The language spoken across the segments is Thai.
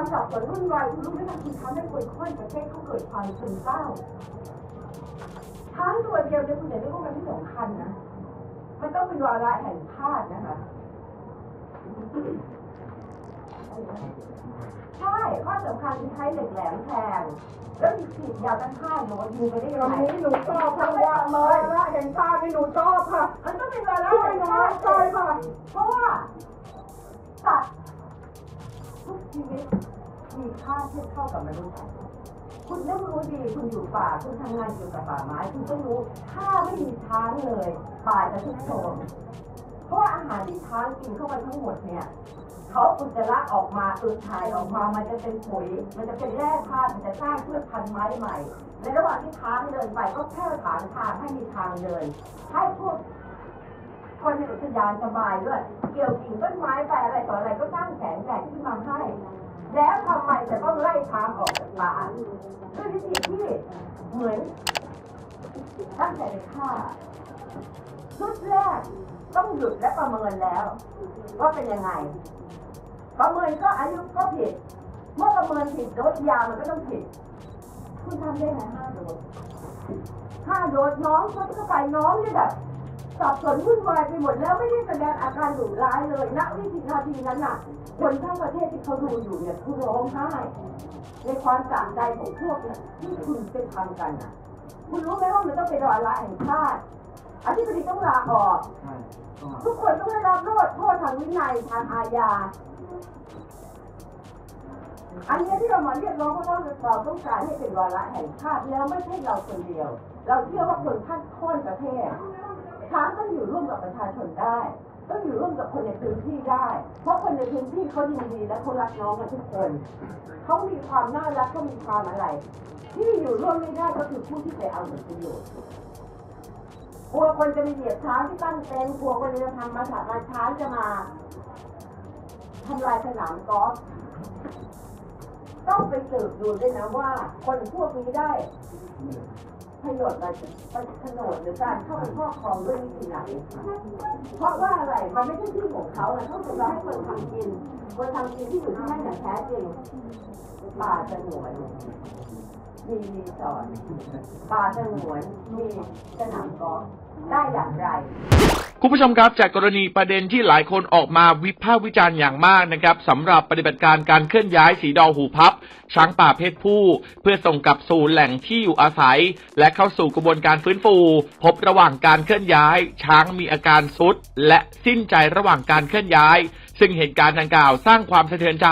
น้องมีความสับสนวุ่นวายคุณรู้ไหมคะคุณทำให้คนค่อนประเทศเขาเกิดความซึมเศร้าช้างตัวเดียวเนี่ยคุณเห็นไหมว่ามันไม่สำคัญนะมันต้องเป็นวาระแห่งชาตินะคะใช่ข้อสำคัญคือใช้เหล็กแหลมแทงแล้วมีขีดยาวตั้งห้าโน้ตยิงไปได้ตยัรงงไงนี้หนูชอบค่ะว่าเลยละเห็นตาที่หนูชอบค่ะ มันต้องเป็นวาระช่วยแห่งหนูชาติช่วยค่ะเพราะว่าสัตว์ทุก ชีวิตมีค่าเทียบเท่ากับมนุษย์คุณต้องรู้ดีคุณอยู่ป่าคุณทำงานเกี่กับป่าไม้คุณต้องรู้ถ้าไม่มีช้างเลย ป่าจะทุกโทมเพราะว่าอาหารที่ช้างกินเข้าไปทั้งหมดเนี่ยเขาอุจจาระออกมาอึถ่ายออกมามันจะเป็นปุ๋ย มันจะเป็นแร่ธาตุมันจะสร้างพืชพันธุ์ไม้ใหม่ ในระหว่างที่ช้างเดินไปก็แค่ฐานทางให้มีทางเดิน ให้พวก คนในอุทยานสบายด้วย เกี่ยวกิ่งต้นไม้ไปอะไรต่ออะไรก็ตั้างแสงแดดขึ้นมาให้ แล้วทำไมจะต้องไล่ช้างออกจากป่าด้วยวิธีที่เหมือนตั้งใจฆ่าชุดแรกต้องหยุดและประเมินแล้ว ว่าเป็นยังไง ประเมินก็อายุก็ผิด เมื่อประเมินผิดโดสยามันก็ต้องผิด คุณทำได้ไหมห้าโดสห้าโดสน้องเขาเข้าไปน้องนี่แบบ สับสนวุ่นวายไปหมดแล้วไม่ได้แสดงอาการดุร้ายเลยณวินาทีนั้นน่ะ คนทั้งประเทศที่เขาดูอยู่เนี่ยเขาร้องไห้ในความสะใจของพวกเนี่ยที่คุณเป็นทำกันน่ะ คุณรู้ไหมว่ามันต้องเป็นวาระแห่งชาติอธิบดีต้องลาออกทุกคนต้องได้รับโทษโทษทางวินัยทางอาญาอันนี้ที่เรามาเรียกร้องเพราะว่าเราต้องการให้เป็นวาระแห่งชาติแล้วไม่ใช่เราคนเดียว เราเชื่อว่าคนท่านค่อนประเทศ ช้างต้องอยู่ร่วมกับประชาชนได้ต้องอยู่ร่วมกับคนในพื้นที่ได้ เพราะคนในพื้นที่เขายินดีและเขารักน้องกันทุกคนเขามีความน่ารักเขามีความอะไร ที่อยู่ร่วมไม่ได้ก็คือผู้ที่ไปเอาผลประโยชน์กลัวคนจะมีเหยียบช้างที่ตั้งเต็นท์กลัวคนจะทำมาถามาช้างจะมาทำลายสนามกอล์ฟต้องไปสืบดูด้วยนะว่า คนพวกนี้ได้ ประโยชน์อะไรประโยชน์หรือการเข้าไปครอบครองด้วยวิธีไหน เพราะว่าอะไร มันไม่ใช่ที่ของเขานะเขาจะให้คนทำกิน คนทำกินที่อยู่ที่นั่นอย่างแท้จริง ป่าสงวนมีรีสอร์ทป่าสงวนมีสนามกอล์ฟ ได้อย่างไร คุณผู้ชมครับจากกรณีประเด็นที่หลายคนออกมาวิพากษ์วิจารณ์อย่างมากนะครับสำหรับปฏิบัติการการเคลื่อนย้ายสีดอหูพับ ช้างป่าเพศผู้ เพื่อส่งกลับสู่แหล่งที่อยู่อาศัย และเข้าสู่กระบวนการฟื้นฟู พบระหว่างการเคลื่อนย้าย ช้างมีอาการซุดและสิ้นใจระหว่างการเคลื่อนย้ายซึ่งเหตุการณ์ดังกล่าวสร้างความสะเทือนใจ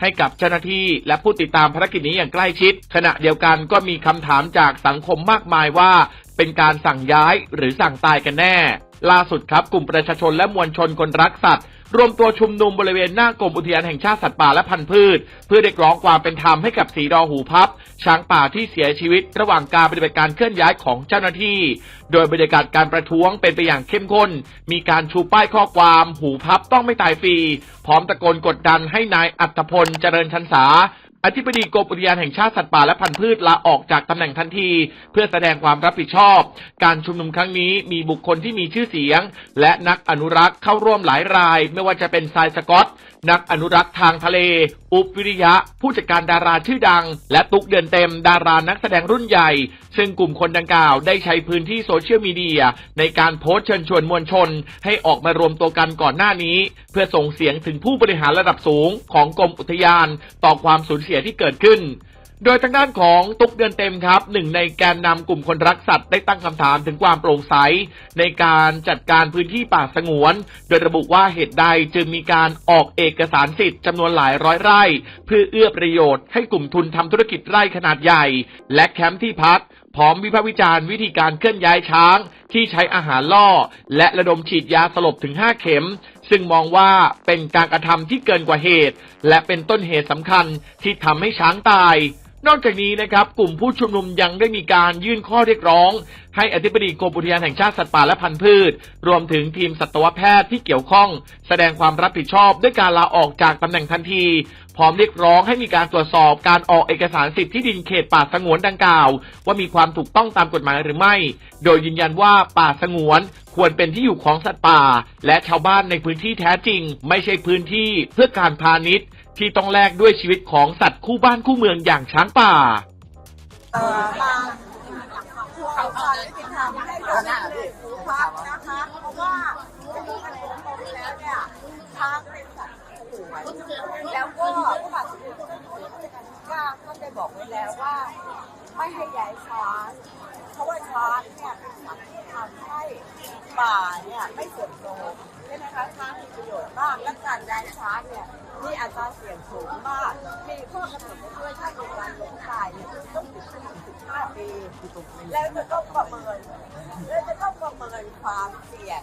ให้กับเจ้าหน้าที่ และผู้ติดตามภารกิจนี้อย่างใกล้ชิด ขณะเดียวกันก็มีคำถามจากสังคมมากมายว่า เป็นการสั่งย้ายหรือสั่งตายกันแน่ ล่าสุดครับ กลุ่มประชาชนและมวลชนคนรักสัตว์ รวมตัวชุมนุมบริเวณหน้ากรมอุทยานแห่งชาติสัตว์ป่าและพันธุ์พืช เพื่อเรียกร้องความเป็นธรรมให้กับสีดอหูพับ ช้างป่าที่เสียชีวิต ระหว่างการปฏิบัติการเคลื่อนย้ายของเจ้าหน้าที่ โดยบรรยากาศการประท้วงเป็นไปอย่างเข้มข้น มีการชูป้ายข้อความหูพับต้องไม่ตายฟรี พร้อมตะโกนกดดันให้นายอัตพลเจริญชันษา อธิบดีกรมอุทยานแห่งชาติสัตว์ป่าและพันธุ์พืชลาออกจากตำแหน่งทันที เพื่อแสดงความรับผิดชอบ การชุมนุมครั้งนี้มีบุคคลที่มีชื่อเสียง และนักอนุรักษ์เข้าร่วมหลายราย ไม่ว่าจะเป็นทรายสกอตนักอนุรักษ์ทางทะเล อุบวิริยะ ผู้จัดการดาราชื่อดัง และตุกเดือนเต็มดารานักแสดงรุ่นใหญ่ ซึ่งกลุ่มคนดังกล่าวได้ใช้พื้นที่โซเชียลมีเดีย ในการโพสต์เชิญชวนมวลชน ให้ออกมารวมตัวกันก่อนหน้านี้ เพื่อส่งเสียงถึงผู้บริหารระดับสูงของกรมอุทยาน ต่อความสูญเสียที่เกิดขึ้น โดยทางด้านของตุกเดือนเต็มครับหนึ่งในแกนนำกลุ่มคนรักสัตว์ได้ตั้งคำถามถึงความโปร่งใส ในการจัดการพื้นที่ป่าสงวน โดยระบุว่าเหตุใดจึงมีการออกเอกสารสิทธิ์จำนวนหลายร้อยไร่ เพื่อเอื้อประโยชน์ให้กลุ่มทุนทำธุรกิจไร่ขนาดใหญ่ และแคมป์ที่พัก พร้อมวิพากษ์วิจารณ์วิธีการเคลื่อนย้ายช้าง ที่ใช้อาหารล่อ และระดมฉีดยาสลบถึง 5 เข็มซึ่งมองว่าเป็นการกระทำที่เกินกว่าเหตุ และเป็นต้นเหตุสำคัญที่ทำให้ช้างตาย นอกจากนี้นะครับกลุ่มผู้ชุมนุมยังได้มีการยื่นข้อเรียกร้อง ให้อธิบดีกรมอุทยานแห่งชาติสัตว์ป่าและพันธุ์พืช รวมถึงทีมสัตวแพทย์ที่เกี่ยวข้อง แสดงความรับผิดชอบด้วยการลาออกจากตำแหน่งทันที พร้อมเรียกร้องให้มีการตรวจสอบการออกเอกสารสิทธิ์ที่ดินเขตป่าสงวนดังกล่าว ว่ามีความถูกต้องตามกฎหมายหรือไม่ โดยยืนยันว่าป่าสงวนควรเป็นที่อยู่ของสัตว์ป่า และชาวบ้านในพื้นที่แท้จริง ไม่ใช่พื้นที่เพื่อการพาณิชย์ ที่ต้องแลกด้วยชีวิตของสัตว์คู่บ้านคู่เมืองอย่างช้างป่ามาภูเขาความยุติธรรมให้กับผู้พักนะคะเพราะว่าจะดูกันตรงๆแล้วเนี่ยช้างเป็นสัตว์สงวนแล้วก็พระบาทสมเด็จพระเจ้าอยู่หัวรัชกาลที่เก้าท่านได้บอกไว้แล้วว่า ไม่ให้ย้ายช้างเพราะว่าช้างเนี่ยเป็นสัตว์ที่ทำให้ป่าเนี่ยไม่เสื่อมโทรมใช่ไหมคะช้างมีประโยชน์มากและการย้ายช้างเนี่ย มีอัตราเสี่ยงสูงมาก มีข้อกำหนดด้วยถ้าโดนการล้มตายเนี่ยต้องติดคุก15ปี แล้วจะต้องประเมิน แล้วจะต้องประเมินความเสี่ยง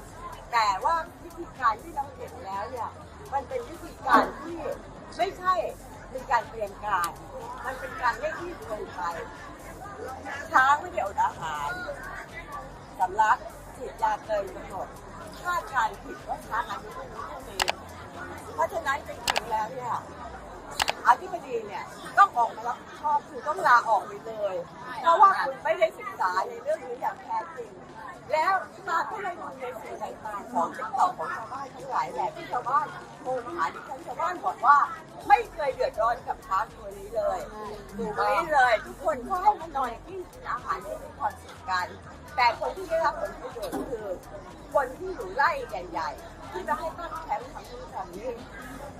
แต่ว่าวิธีการที่เราเห็นแล้วเนี่ยมันเป็นวิธีการที่ไม่ใช่เป็นการเตรียมการ มันเป็นการไม่ที่เกินไปช้างไม่ได้อดอาหารสำลักฉีดยาเกินกำหนดคาดการผิดว่าช้างอายุเท่านี้เท่านี้ เพราะฉะนั้นจริงๆแล้วเนี่ยอธิบดีเนี่ยต้องออกมารับผิดชอบคือต้องลาออกไปเลย เพราะว่าคุณไม่ได้ศึกษาในเรื่องนี้อย่างแท้จริง แล้วมาก็เลยดูในสื่อต่างๆของติ๊กต็อกของชาวบ้านทั้งหลายแหละที่ชาวบ้านโทรมาหาดิฉันชาวบ้านบอกว่า ไม่เคยเดือดร้อนกับช้างตัวนี้เลยถูกไหมเลย ทุกคนก็ให้มันนอนกินอาหารที่มีความสุขกัน แต่คนที่ได้รับผลประโยชน์คือ คนที่อยู่ไร่ใหญ่ๆที่จะให้ตั้งแคมป์ทำนู่นทำนี่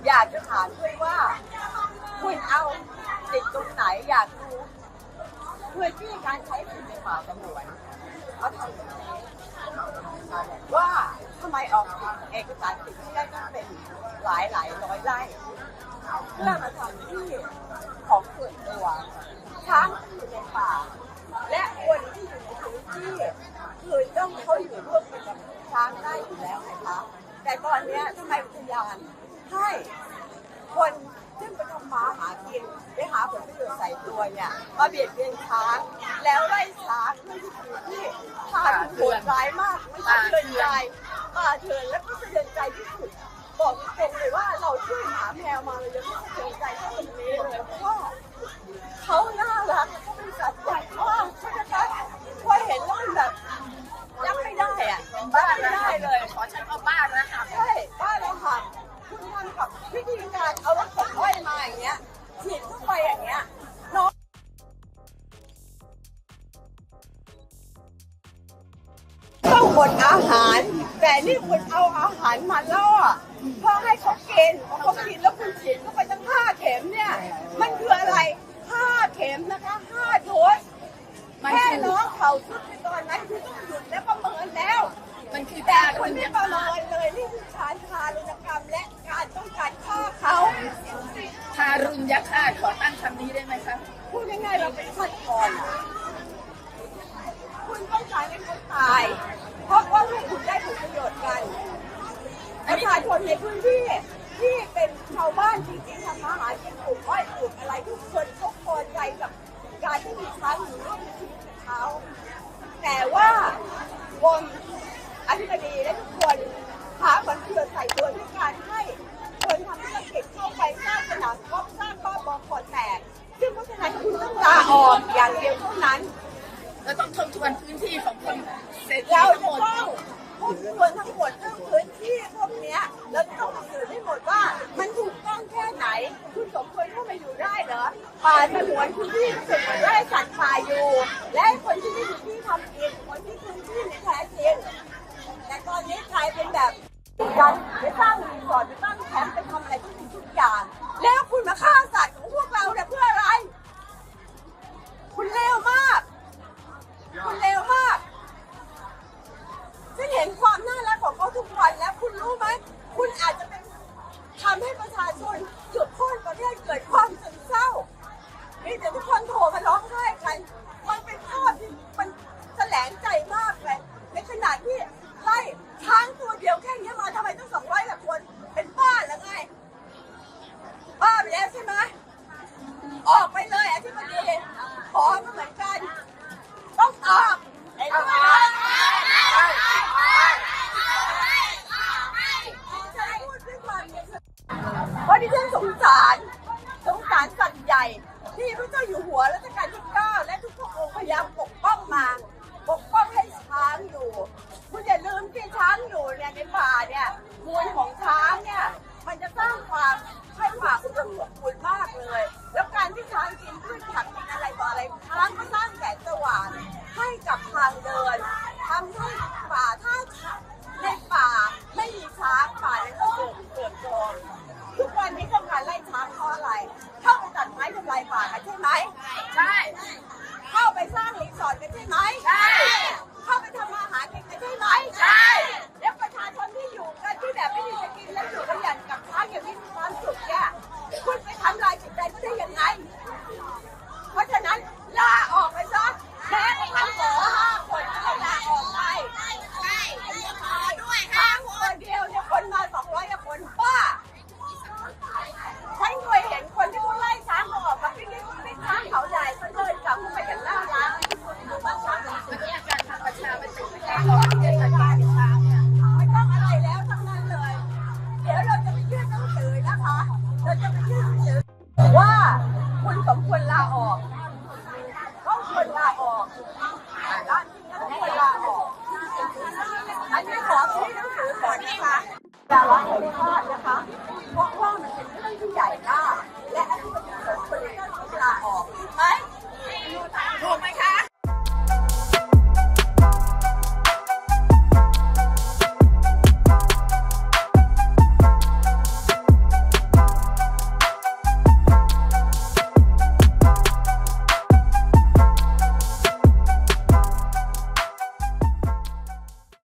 อยากจะถามด้วยว่าคุณเอาติดตรงไหนอยากรู้พื้นที่การใช้พื้นในป่าสงวนเขาทำแบบนี้ว่าทำไมออกเอกสารสิทธิ์ที่ได้ตั้งเป็นหลายหลายร้อยไร่เพื่อมาทำที่ของส่วนตัวช้างที่อยู่ในป่า และคนที่อยู่ในพื้นที่คือต้องเขาอยู่ร่วมกันกับช้างได้อยู่แล้วนะคะแต่ตอนเนี้ยทำไมอุทยานให้ คนซึ่งไปทำมาหากินไปหาผลประโยชน์ใส่ตัวเนี่ย มาเบียดเบียนช้าง แล้วไล่ช้างด้วยวิธีที่ทารุณโหดร้ายมากไม่ใช่เตือนใจป่าเถื่อนและก็เทือนใจที่สุด หมดอาหาร แต่นี่คุณเอาอาหารมาล่อเพื่อให้เขากินพอเขากินแล้วคุณฉีดเข้าไปตั้งห้าเข็มเนี่ย มันคืออะไรห้าเข็มนะคะห้าโดสแค่น้องเขาสุดในตอนนั้นคือต้องหยุดและประเมินแล้ว มันคือแต่การคนที่ประเมินเลยนี่คือการทารุณกรรมและการต้องการฆ่าเขาทารุณยักษ์ฆาตขอตั้งคำนี้ได้ไหมคะพูดง่ายๆเราเป็นฆาตกรคุณต้องการให้เขาตาย เพราะว่าลูกคุณได้ผลประโยชน์กันประชาชนในพื้นที่ที่เป็นชาวบ้านจริงๆทำมาหากินปลูกอ้อยปลูกอะไรทุกคนทุกคนใจ ป่าสงวนคุณที่สุดเหมือนไร่สัตว์ ที่พระเจ้าอยู่หัวรัชกาลที่เก้าและทุกพระองค์พยายามปกป้องมา ปกป้องให้ช้างอยู่คุณอย่าลืมที่ช้างอยู่เนี่ยในป่าเนี่ยมูลของช้างเนี่ยมันจะสร้างความให้ป่าอุดมสม